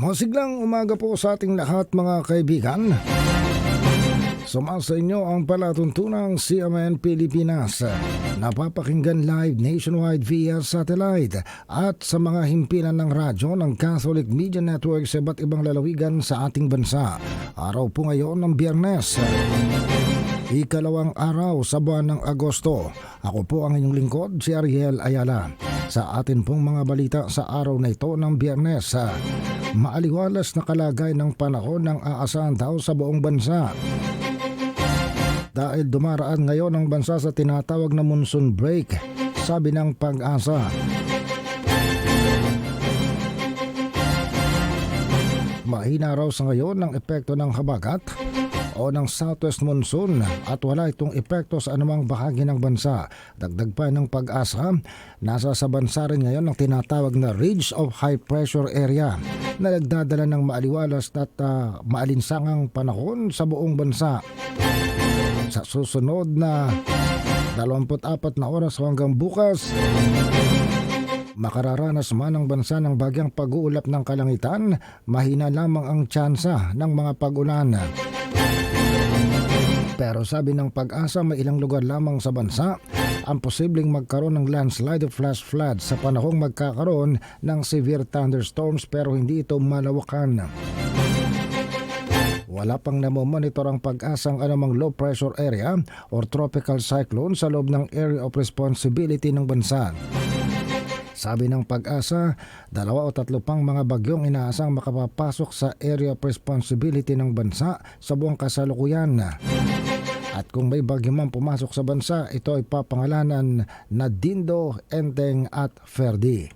Masiglang umaga po sa ating lahat mga kaibigan. Sumasa inyo ang palatuntunang CMN Pilipinas. Napapakinggan live nationwide via satellite at sa mga himpilan ng radyo ng Catholic Media Network sa iba't ibang lalawigan sa ating bansa. Araw po ngayon ng biyernes. Ikalawang araw sa buwan ng Agosto. Ako po ang inyong lingkod, si Ariel Ayala. Sa atin pong mga balita sa araw na ito ng biyernes. Maaliwalas na kalagay ng panahon ng aasahan daw sa buong bansa. Dahil dumaraan ngayon ang bansa sa tinatawag na monsoon break, sabi ng pag-asa. Mahina raw sa ngayon ang epekto ng habagat o ng southwest monsoon at wala itong epekto sa anumang bahagi ng bansa. Dagdag pa ng pag-asa, nasa sa bansa rin ngayon ang tinatawag na Ridge of High Pressure Area na nagdadala ng maaliwalas at ah, maalinsangang panahon sa buong bansa. Sa susunod na 24 na oras hanggang bukas, makararanas man ang bansa ng bagyang pag-uulap ng kalangitan, mahina lamang ang tsansa ng mga pag-ulan. Pero sabi ng pag-asa may ilang lugar lamang sa bansa ang posibleng magkaroon ng landslide o flash flood sa panahong magkakaroon ng severe thunderstorms pero hindi ito malawakan. Wala pang namomonitor ang pag-asang anumang low pressure area or tropical cyclone sa loob ng area of responsibility ng bansa. Sabi ng pag-asa, dalawa o tatlo pang mga bagyong inaasang makapapasok sa area of responsibility ng bansa sa buong kasalukuyan. At kung may bagyo man pumasok sa bansa, ito ay papangalanan na Dindo, Enteng at Ferdi.